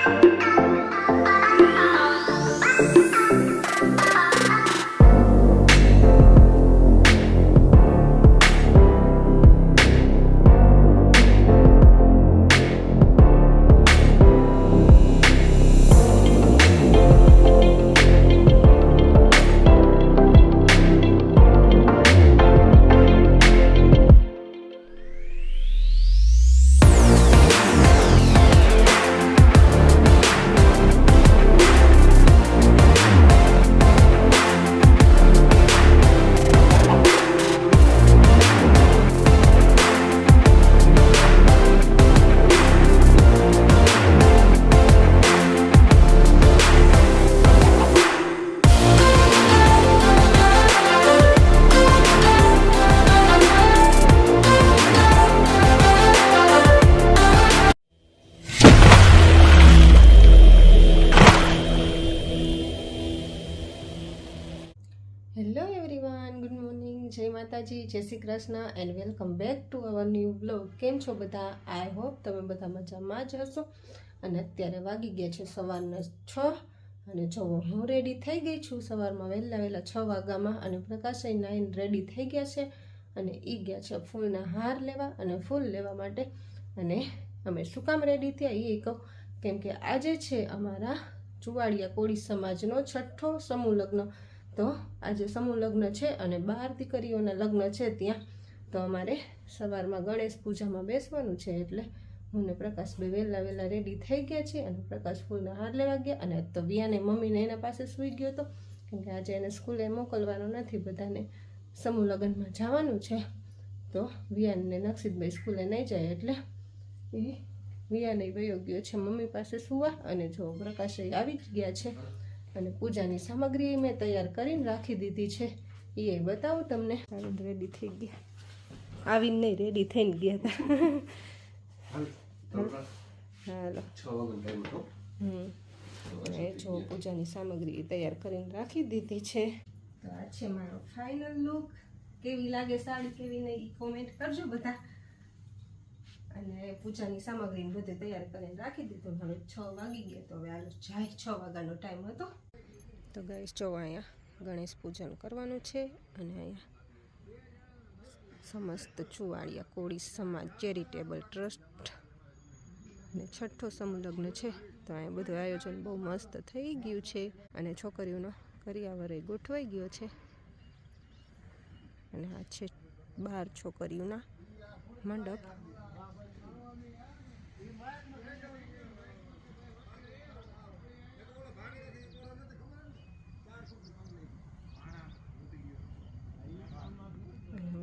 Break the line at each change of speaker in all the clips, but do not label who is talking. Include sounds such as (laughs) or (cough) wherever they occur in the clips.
Hello માતાજી જય Shri Krishna and welcome back to our new blog કેમ છો બધા? આઈ હોપ તમે બધા મજામાં જ હશો. અને અત્યારે વાગી ગયા છે સવારના છ અને જો હું રેડી થઈ ગઈ છું સવારમાં વહેલા વહેલા છ વાગ્યામાં અને પ્રકાશ નાઈન રેડી થઈ ગયા છે અને એ ગયા છે ફૂલના હાર લેવા અને ફૂલ લેવા માટે. અને અમે શું કામ રેડી થયા? એ કહું, કેમ કે આજે છે અમારા ચુવાડિયા કોળી સમાજનો છઠ્ઠો સમૂહ લગ્ન. તો આજે સમૂહ લગ્ન છે અને બાર દીકરીઓના લગ્ન છે ત્યાં. તો અમારે સવારમાં ગણેશ પૂજામાં બેસવાનું છે એટલે હું ને પ્રકાશ બે વહેલા વહેલા રેડી થઈ ગયા છે અને પ્રકાશ ફૂલના હાર લેવા ગયા અને તો વિયાને મમ્મીને એના પાસે સૂઈ ગયો હતો કેમ કે આજે એને સ્કૂલે મોકલવાનો નથી, બધાને સમૂહ લગ્નમાં જવાનું છે. તો વિયાનને નક્ષિતભાઈ સ્કૂલે નહીં જાય એટલે એ વિયાને વયો ગયો છે મમ્મી પાસે સુવા અને જો પ્રકાશ આવી જ ગયા છે અને પૂજાની સામગ્રી મેં તૈયાર કરીને રાખી દીધી છે. એ બતાવું તમને. રેડી થઈ ગયા. આવીને નહીં રેડી થઈને ગયા હતા. હાલો એ જો પૂજાની સામગ્રી તૈયાર કરીને રાખી દીધી છે. તો આ છે મારો ફાઇનલ લુક કેવી લાગે સાડી કેવી નહીં કોમેન્ટ કરજો બધા. અને પૂજાની સામગ્રીને બધે તૈયાર કરીને રાખી દીધું. હવે છ વાગી ગયા તો હવે હાલો જાય. છ વાગ્યાનો ટાઈમ હતો. તો ગણેશ જો અહીંયા ગણેશ પૂજન કરવાનું છે અને અહીંયા સમસ્ત ચુવાડિયા કોળી સમાજ ચેરિટેબલ ટ્રસ્ટ અને છઠ્ઠો સમલગ્ન છે. તો અહીંયા બધું આયોજન બહુ મસ્ત થઈ ગયું છે અને છોકરીઓનો કરિયાવરે ગોઠવાઈ ગયો છે. અને આ છે બાર છોકરીઓના મંડપ.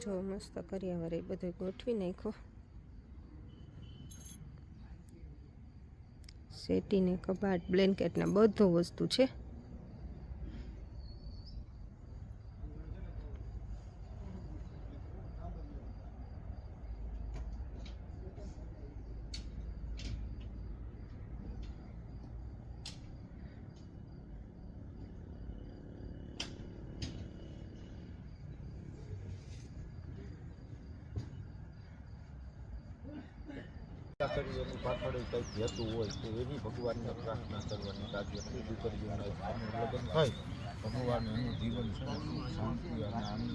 જો મસ્ત કર્યાવર એ બધું ગોઠવી નાખ્યો. સેટીને કબાટ બ્લેન્કેટના બધું વસ્તુ છે.
હોય ભગવાનને પ્રાર્થના કરવાની કરી દીકરીઓના લગ્ન થાય ભગવાન એનું જીવન શાંતિ અને આનંદ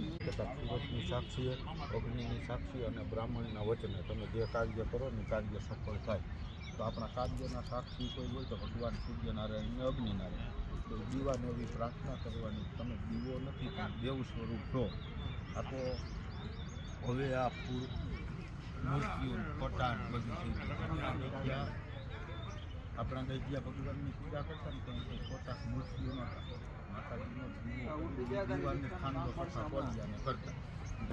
અગ્નિની સાક્ષી અને બ્રાહ્મણના વચને તમે જે કાર્ય કરો ને કાર્ય સફળ થાય તો આપણા કાર્યના સાક્ષી કોઈ હોય તો ભગવાન સૂર્યનારાયણ ને અગ્નિનારાયણ તો દીવાને એવી પ્રાર્થના કરવાની તમે દીવો નથી પણ દેવ સ્વરૂપ છો આ તો હવે આ મૂર્તિઓ પટાણ બધું થઈ ગઈ આપણા દૈત્યા ભગવાનની પૂજા કરતા ને ત્યાં તો પોતા મૂર્તિઓના માતાજીનો દીવો દીવાને ખાંડો કરતા પોલિયાને કરતા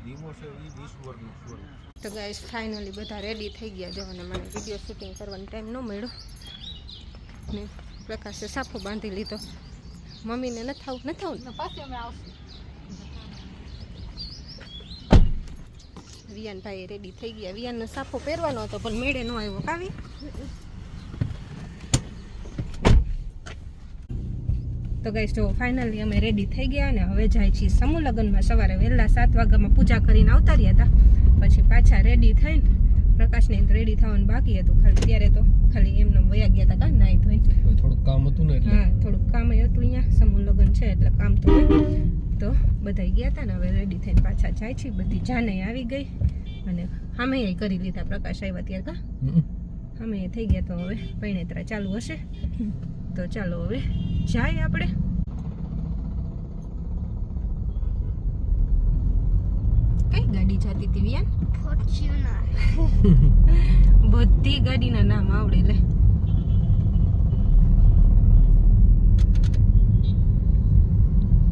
દીવો છે એ ઈશ્વરનું સ્વરૂપ.
તો ગાઈસ ફાઇનલી બધા રેડી થઈ ગયા જો અને મને વીડિયો શૂટિંગ કરવાનો ટાઈમ ન મળ્યો. ને પ્રકાશે સાફો બાંધી લીધો. મમ્મીને ન થાવ ન થાવ
પાછી અમે આવશું.
વિયાનભાઈ રેડી થઈ ગયા. વિયાનનો સાફો પહેરવાનો હતો પણ મેળે ન આવ્યો. કાવી? તો ગાઈશ જો ફાઇનલી અમે રેડી થઈ ગયા અને હવે જાય છીએ સમૂહ લગ્નમાં. સવારે વહેલા સાત વાગ્યામાં પૂજા કરીને આવતા રહ્યા હતા. પછી પાછા રેડી થઈને પ્રકાશને રેડી થવાનું બાકી હતું. ખાલી ત્યારે તો ખાલી એમને વયા ગયા હતા કાં નાઈ ધોઈ.
થોડુંક કામ હતું ને
હા થોડુંક કામ હતું અહીંયા. સમૂહ લગ્ન છે એટલે કામ તો. તો બધા ગયા હતા ને હવે રેડી થઈને પાછા જાય છે બધી જાને આવી ગઈ અને સામે કરી લીધા. પ્રકાશ આવ્યા ત્યારે કા? સામે થઈ ગયા તો હવે પૈણેત્રા ચાલુ હશે. તો ચાલો હવે જાય આપણે. કઈ ગાડી જતી હતી વિયાન?
ફોર્ચ્યુનર. (laughs)
બધી ગાડીના નામ આવડે લે.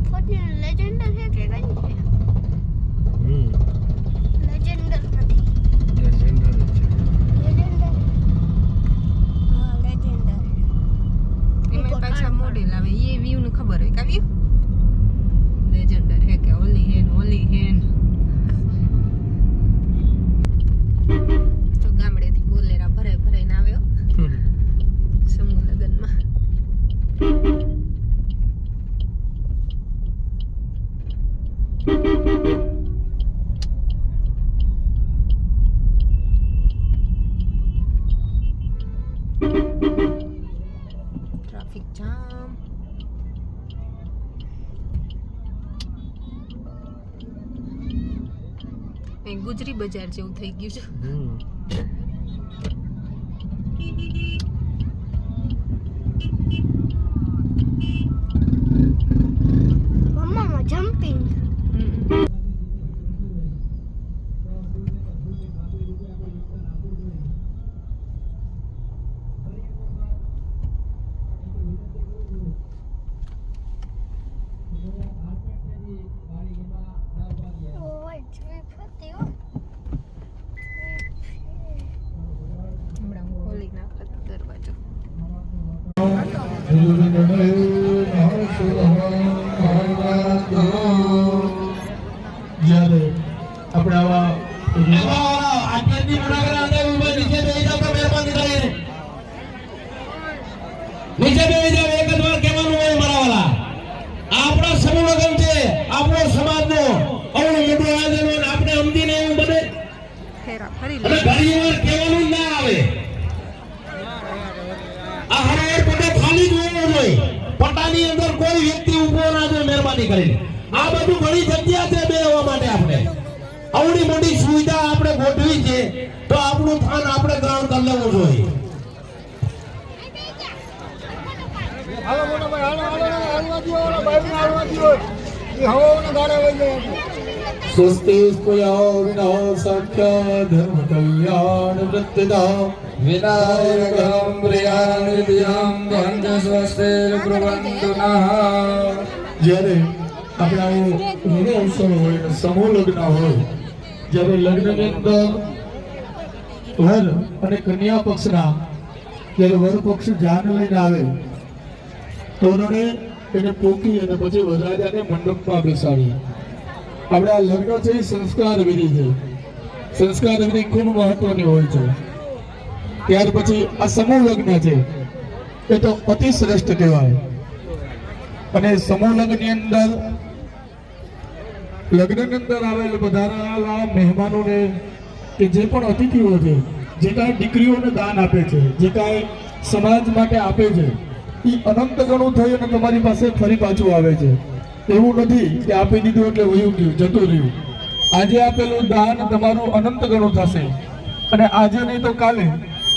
ફોર્ચ્યુનર લેજેન્ડર છે
હમ.
લેજેન્ડર નથી
એ gender જ છે.
લેજેન્ડર હા લેજેન્ડર
એમાં પાછા મોડેલ આવે એ વ્યૂ નું ખબર હોય. કા બજાર જેવું થઈ ગયું છે
હમ.
મમ્મામાં જમ્પિંગ
હમ.
ઓય ટ્રીપ હતી હો
હમણાં હું ખોલી નાખત દરવાજો
જ્યારે આપણે આવા
નીચે બેસી જાવ એક જ વાર કહેવાનું હોય મારા વાલા આપણો સમૂહ લગ્ન છે આપણો સમાજનો અવળું મોટું આયોજન હોય ને આપણે સમજીને એવું બને
ફેરા ફરી
અને
લે
ઘણી વાર કહેવાનું જ ના આવે આ હરાયર પટ્ટો ખાલી જ હોવો જોઈએ પટ્ટાની અંદર કોઈ વ્યક્તિ ઊભો ના જોઈએ મહેરબાની કરીને. આ બધું ઘણી જગ્યા છે મેળવવા માટે આપણે. આવડી મોટી સુવિધા આપણે ગોઠવી છે તો આપણું સ્થાન આપણે ગ્રહણ કરી લેવું જોઈએ.
હાલો મોટા ભાઈ હાલો હાલો હાલો સ્વસ્તિ સ્પુયો વિના સખ્ય ધર્મ કલ્યાણ વૃત્તિદા વિનાયકમ પ્રિયાનિધિયમ ભંજ સ્વસ્તિર પ્રબંધુ જ્યારે આપણે આવો ઘણો અવસર હોય સમૂહ લગ્ન હોય, જ્યારે લગ્નની અંદર વર અને કન્યા પક્ષના, જ્યારે વર પક્ષ જાન લઈને આવે તોરણે એને પોકી અને પછી વરરાજાને મંડપમાં બેસાડી. આપણે આ લગ્ન છે સંસ્કાર વિધિ છે. સંસ્કાર વિધિ ખૂબ મહત્વની હોય છે. ત્યાર પછી આ સમૂહ લગ્ન છે. એ તો અતિ શ્રેષ્ઠ કહેવાય. અને સમૂહ લગ્નની અંદર લગ્નની અંદર આવેલ વધારાના મહેમાનોને કે જે પણ અતિથિઓ છે, જે કાંઈ દીકરીઓને દાન આપે છે, જે કાંઈ સમાજ માટે આપે છે એ અનંત ગણું થઈ અને તમારી પાસે ફરી પાછું આવે છે. એવું નથી કે આપી દીધું એટલે વયું ગયું, જતું રહ્યું. આજે આપેલું દાન તમારું અનંત ગણું થશે. અને આજે નહીં તો કાલે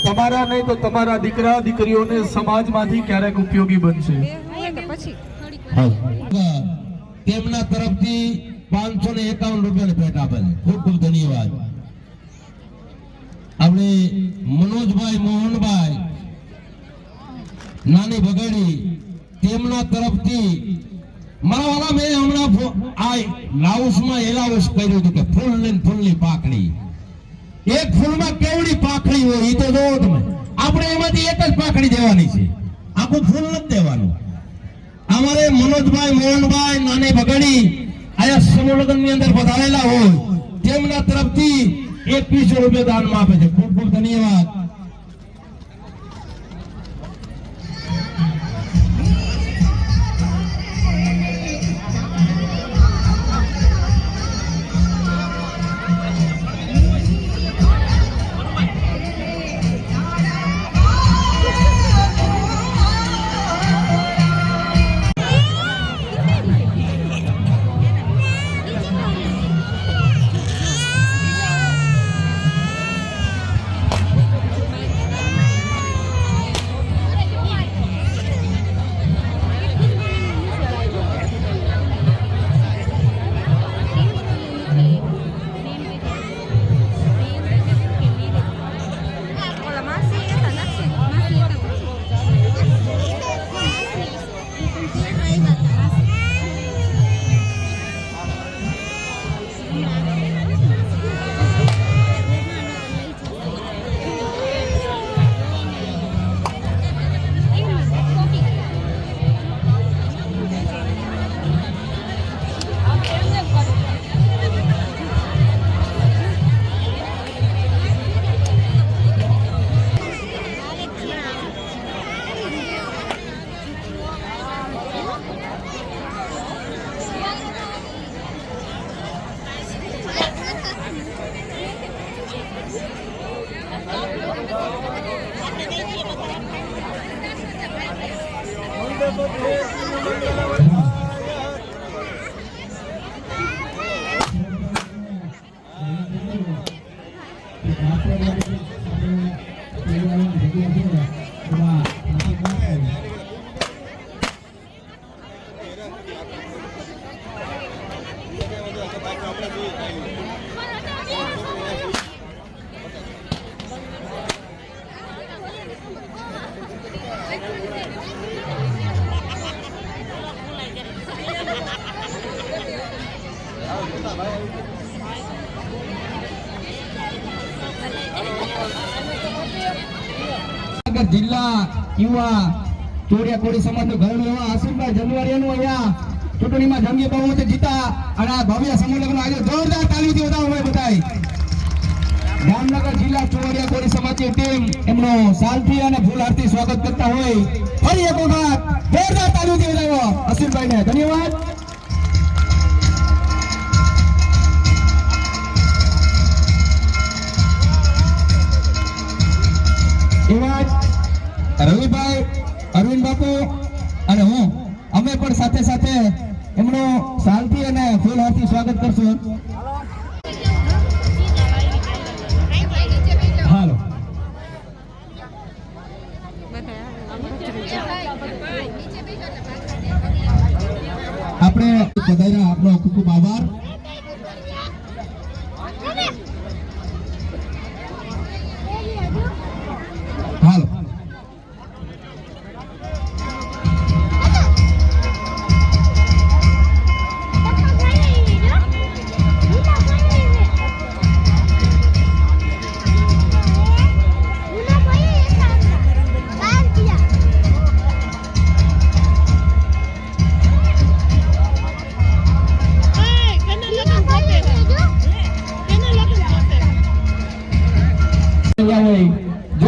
તમારા નહીં તો તમારા દીકરા દીકરીઓને સમાજમાંથી ક્યારેક ઉપયોગી બનશે.
તેમના તરફથી પાંચસો ને એકાવન રૂપિયાની ભેટ આપે છે ખૂબ ખૂબ ધન્યવાદ. આપણે મનોજભાઈ મોહનભાઈ નાની બગાડી તેમના તરફથી મારા વાળા મેં હમણાં આ લાઉસમાં એલાઉસ કર્યું હતું કે ફૂલ ને ફૂલની પાકડી. એક ફૂલમાં કેવડી પાખડી હોય એ તો જોવો તમે. આપણે એમાંથી એક જ પાખડી દેવાની છે. આખું ફૂલ નથી દેવાનું. અમારે મનોજભાઈ, મોહનભાઈ, નાની બગાડી આયા સમૂહની અંદર પધારેલા હોય. તેમના તરફથી એકવીસો રૂપિયા દાનમાં આપે છે. ખૂબ ખૂબ ધન્યવાદ. જિલ્લા યુવા ચોરિયા કોળી સમાજનું ઘરનું એવા આસિફભાઈ જંગવારિયાનું અહીંયા ચૂંટણીમાં જંગી બહુમતી જીતા અને આ ભવ્ય સમૂહ આજે જોરદાર તાલીમથી વધાવો હોય બધાય. જામનગર જિલ્લા ચોરિયા કોળી સમાજની ટીમ એમનો સાલથી અને ફૂલહારથી સ્વાગત કરતા હોય. ફરી એક વખત જોરદાર તાલીમથી વધાવો આસિફભાઈને ધન્યવાદ. રવિભાઈ, અરવિંદ બાપુ અને હું. અમે પણ સાથે સાથે એમનું શાંતિ અને ફૂલ હાથથી સ્વાગત કરશું. હાલો. આપણે પધાર્યા આપનો ખૂબ ખૂબ આભાર.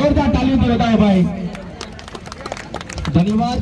જોરદાર તાલીમથી બતાવો ભાઈ. ધન્યવાદ.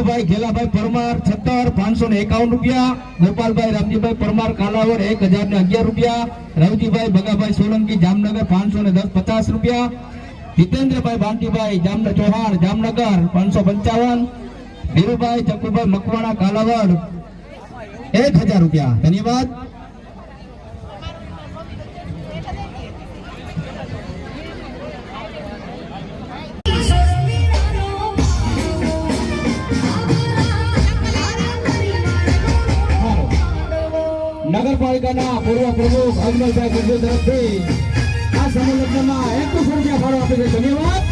ધીરુભાઈ ઘેલાભાઈ પરમાર, છત્તર, પાંચસો ને એકાવન રૂપિયા. ગોપાલભાઈ રામજીભાઈ પરમાર કાલાવર એક હજાર ને અગિયાર રૂપિયા. રવજીભાઈ ભગાભાઈ સોલંકી, જામનગર, પાંચસો ને દસ પચાસ રૂપિયા. જીતેન્દ્રભાઈ બાંટીભાઈ જામનગર ચૌહાણ, જામનગર, પાંચસો પંચાવન. ધીરુભાઈ ચકુભાઈ મકવાણા, કાલાવડ, એક હજાર રૂપિયા. ધન્યવાદ. પૂર્વ પ્રમુખ અજમલભાઈ આ સમૂહ લગ્નમાં એકવીસ રૂપિયા ફાળો આપે છે. ધન્યવાદ.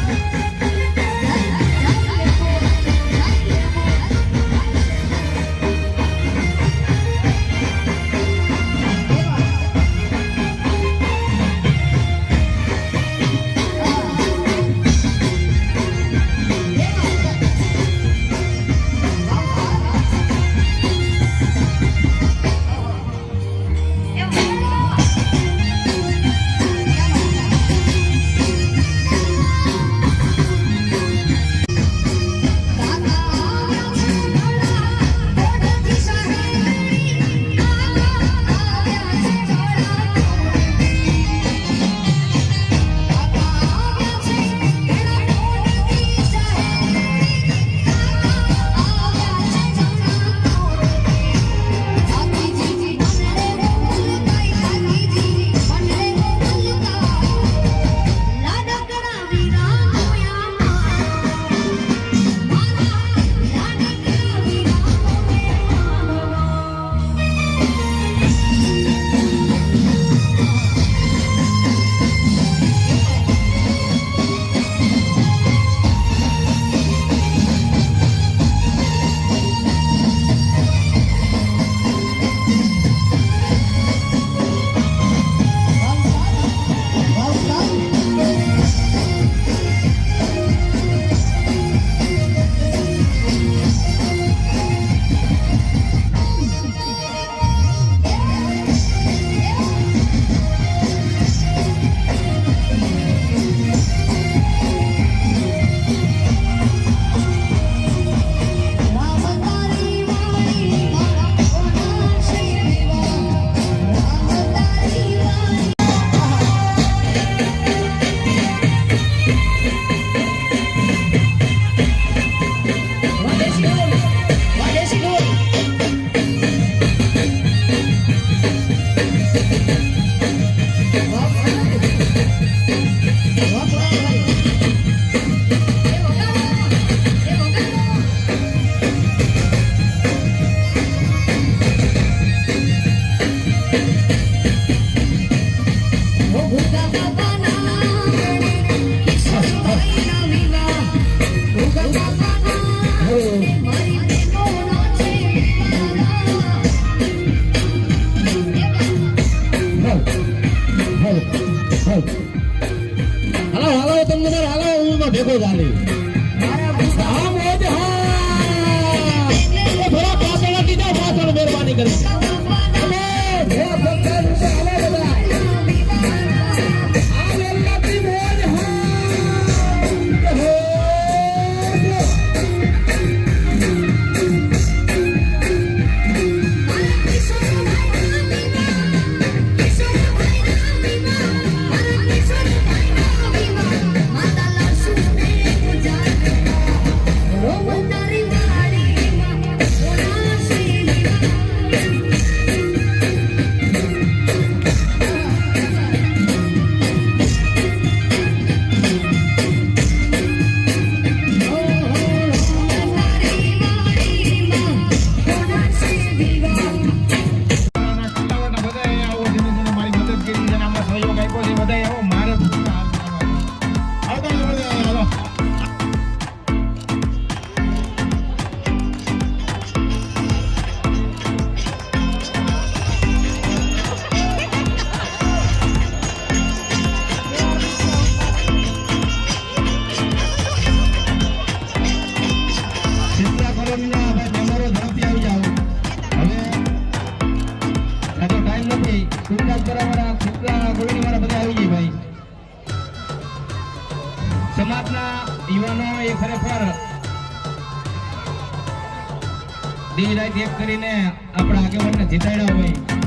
દી એક કરીને આપણા આગેવાનને જીતાડ્યા હોય.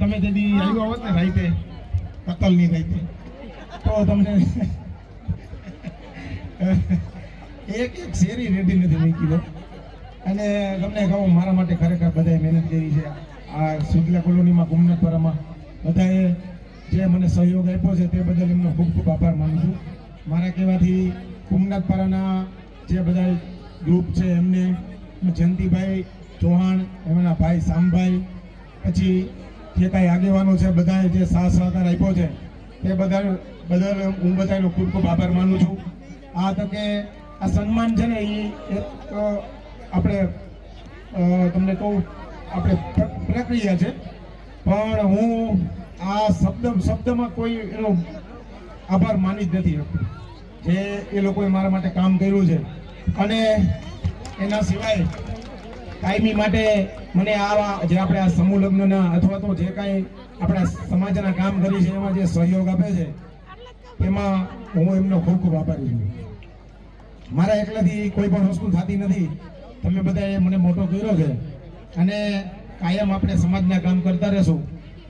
તમે તેથી આવ્યો હોત ને રાઈતે કતલની રાઈતે તો તમને એક એક શેરી રેડી નથી મૂકી દો. અને તમને કહું, મારા માટે ખરેખર બધાએ મહેનત કરી છે. આ સુજલા કોલોનીમાં ગુમનતપરામાં બધાએ જે મને સહયોગ આપ્યો છે તે બદલ એમનો ખૂબ ખૂબ આભાર માનું છું. મારા કહેવાથી ગુમનાથપરાના જે બધા ગ્રુપ છે, એમને જયંતિભાઈ ચૌહાણ, એમના ભાઈ શામભાઈ પછી જે કાંઈ આગેવાનો છે, બધાએ જે સાથ સહકાર આપ્યો છે, તે બધા બદલ હું બધાનો ખૂબ ખૂબ આભાર માનું છું. આ તકે આ સન્માન છે ને એ આપણે તમને કહું, આપણે પ્રક્રિયા છે. પણ હું આ શબ્દ શબ્દમાં કોઈ એનો આભાર માની જ નથી જે એ લોકોએ મારા માટે કામ કર્યું છે. અને એના સિવાય કાયમી માટે મને આવા જે આપણે આ સમૂહ લગ્નના અથવા તો જે કાંઈ આપણા સમાજના કામ કરી છે, એમાં જે સહયોગ આપે છે, એમાં હું એમનો ખૂબ ખૂબ આભારી છું. મારા એકલાથી કોઈ પણ વસ્તુ થતી નથી. તમે બધાએ મને મોટો કર્યો છે. અને કાયમ આપણે સમાજના કામ કરતા રહેશું.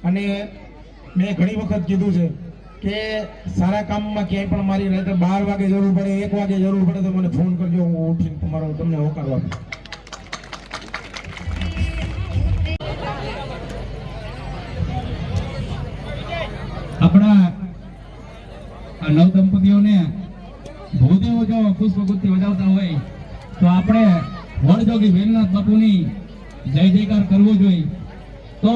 અને મેં ઘણી વખત કીધું છે કે સારા કામમાં ક્યાંય પણ મારી રાતે બાર વાગે જરૂર પડે, એક વાગે જરૂર પડે તો મને ફોન કરજો, હું ઉઠીને તમારો તમને હોકાર
આપણા આ નવ દંપતીઓને ભૂદેવો જો પુષ્પગુત્તી વજાવતા હોય, તો આપણે વડજોગી વેલનાથ બાપુની જય જયકાર કરવો જોઈએ. તો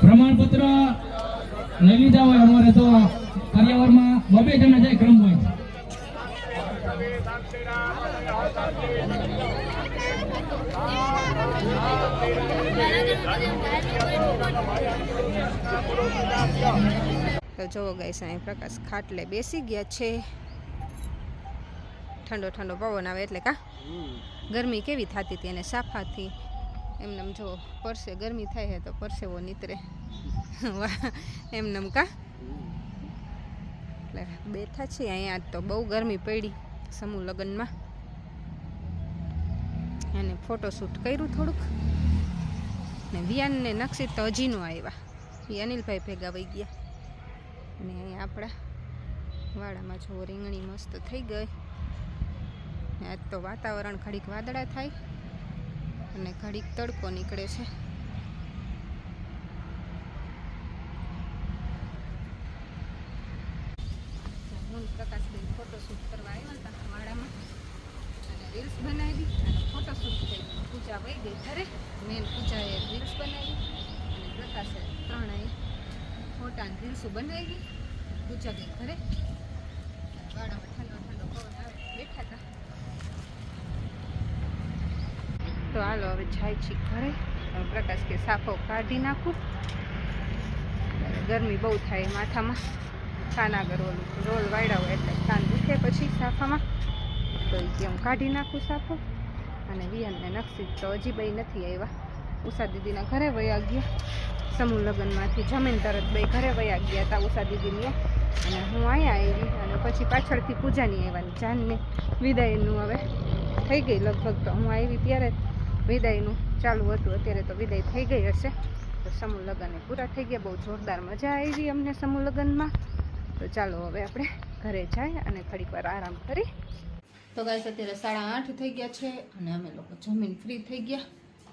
પ્રમાણપત્ર લઈ લીધા હોય અમારે તો કાર્યવરમાં બબે જણા જાય, ક્રમ હોય.
તો જુઓ ગઈ અહીં પ્રકાશ ખાટલે બેસી ગયા છે. ઠંડો ઠંડો પવન આવે એટલે કા? ગરમી કેવી થતી હતી અને સાફાથી? એમને એમ જો પરસે ગરમી થાય છે તો પરસેવો નીતરે. એમને એમ કા? એટલે બેઠા છીએ અહીંયા તો બહુ ગરમી પડી સમૂહ લગ્નમાં. અને ફોટોશૂટ કર્યું થોડુંક. ને વિયાનને નક્ષિત તો હજી નો આવ્યા. એ અનિલભાઈ ભેગા વહી ગયા. ને અહીંયા આપણા વાડામાં જો રીંગણી મસ્ત થઈ ગઈ. ને આજ તો વાતાવરણ ઘડીક વાદળા થાય અને ઘડીક તડકો નીકળે છે હું ને પ્રકાશભાઈ ફોટોશૂટ કરવા આવ્યા હતા વાડામાં અને રીલ્સ બનાવી અને ફોટોશૂટ થઈ. પૂજા વહી ગઈ ઘરે. મેન પૂજાએ રીલ્સ બનાવી અને પ્રકાશે ત્રણેય ફોટા રીલ્સો બનાવી. પૂજા ગઈ ઘરે. વાડામાં ઠંડો ઠંડો પવન આવે. બેઠા હતા. તો હાલો, હવે જાય છે ઘરે.
પ્રકાશ કે સાફો કાઢી નાખું. ગરમી બહુ થાય માથામાં. કાન આગળ રોલ વાળ્યા હોય એટલે કાન દુખે પછી સાફામાં. તો એ હું કાઢી નાખું સાફો? અને વિયનને નક્ષિત તો હજી બે નથી આવ્યા ઉષા દીદીના ઘરે વયા ગયા. સમૂહ લગ્નમાંથી જમીન તરત બે ઘરે વયા ગયા હતા ઉષા દીદીની અને હું અહીંયા આવી અને પછી પાછળથી પૂજાની આવવાની જાનને વિદાયનું હવે થઈ ગઈ લગભગ તો હું આવી ત્યારે વિદાયનું ચાલુ હતું, અત્યારે તો વિદાય થઈ ગઈ હશે. તો સમૂહ લગ્ન પૂરા થઈ ગયા, બહુ જોરદાર મજા આવી અમને સમૂહ લગ્નમાં. તો ચાલો હવે આપણે ઘરે જાય અને થોડીક વાર આરામ કરી.
તો ગાઈસ અત્યારે સાડા આઠ થઈ ગયા છે અને અમે લોકો જમીન ફ્રી થઈ ગયા.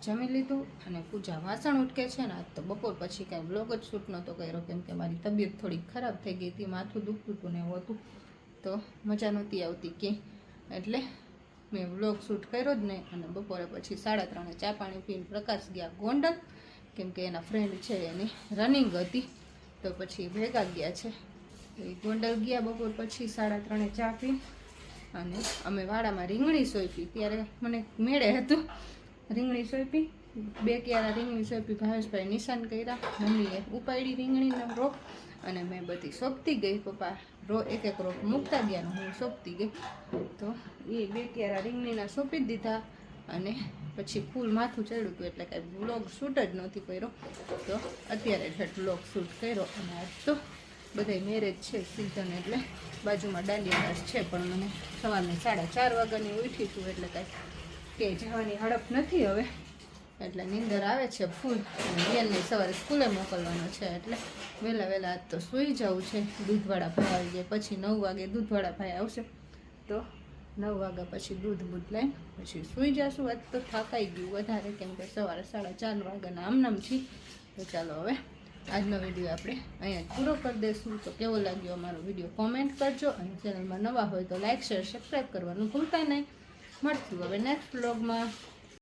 જમી લીધું અને પૂજા વાસણ ઉટકે છે ને આજ તો બપોર પછી કાંઈ બ્લોગ જ શૂટ નહોતો કર્યો, કેમ કે મારી તબિયત થોડી ખરાબ થઈ ગઈ હતી, માથું દુખતું હતું ને એવું હતું. તો મજા નહોતી આવતી કે એટલે મેં વ્લોગ શૂટ કર્યો જ નહીં અને બપોરે પછી સાડા ત્રણે ચા પાણી પીને પ્રકાશ ગયા ગોંડલ, કેમ કે એના ફ્રેન્ડ છે એની રનિંગ હતી. તો પછી ભેગા ગયા છે. તો એ ગોંડલ ગયા બપોર પછી સાડા ત્રણે ચા પી અને અમે વાડામાં રીંગણી સોંપી. ત્યારે મને મેળે હતું. રીંગણી સોંપી. બે ક્યારા રીંગણી સોંપી. ભાવેશભાઈ નિશાન કર્યા. મમ્મીએ ઉપાડી રીંગણીનો રોપ અને મેં બધી સોંપતી ગઈ. પપ્પા રો એક એક રોપ મૂકતા ગયા હું સોંપતી ગઈ. તો એ બે ક્યારા રીંગણીના સોંપી દીધા અને પછી ફૂલ માથું ચડ્યું હતું. એટલે કાંઈ બ્લોગ શૂટ જ નહોતી કર્યો. તો અત્યારે જ બ્લોગ શૂટ કર્યો. અને આજ તો બધાય મેરેજ છે સિઝન એટલે બાજુમાં દાંડિયા છે, પણ મને સવારની સાડા ચાર વાગ્યાની ઉઠી છું એટલે કાંઈ કે જવાની હડપ નથી હવે. એટલે નીંદર આવે છે ફૂલ. બેનને સવારે સ્કૂલે મોકલવાનો છે એટલે વહેલા વહેલા આજ તો સૂઈ જવું છે. દૂધવાળા ભાઈ આવી જાય, પછી નવ વાગે દૂધવાળા ભાઈ આવશે. તો નવ વાગ્યા પછી દૂધ બૂધ લઈને પછી સૂઈ જશું. આજ તો થાકાઈ ગયું વધારે, કેમ કે સવારે સાડા ચાર વાગ્યાના આમનામ છીએ તો ચાલો હવે આજનો વીડિયો આપણે અહીંયા પૂરો કરી દઈશું. તો કેવો લાગ્યો અમારો વીડિયો કોમેન્ટ કરજો અને ચેનલમાં નવા હોય તો લાઇક શેર સબસ્ક્રાઈબ કરવાનું ભૂલતા નહીં. મળશું હવે નેક્સ્ટ વ્લોગમાં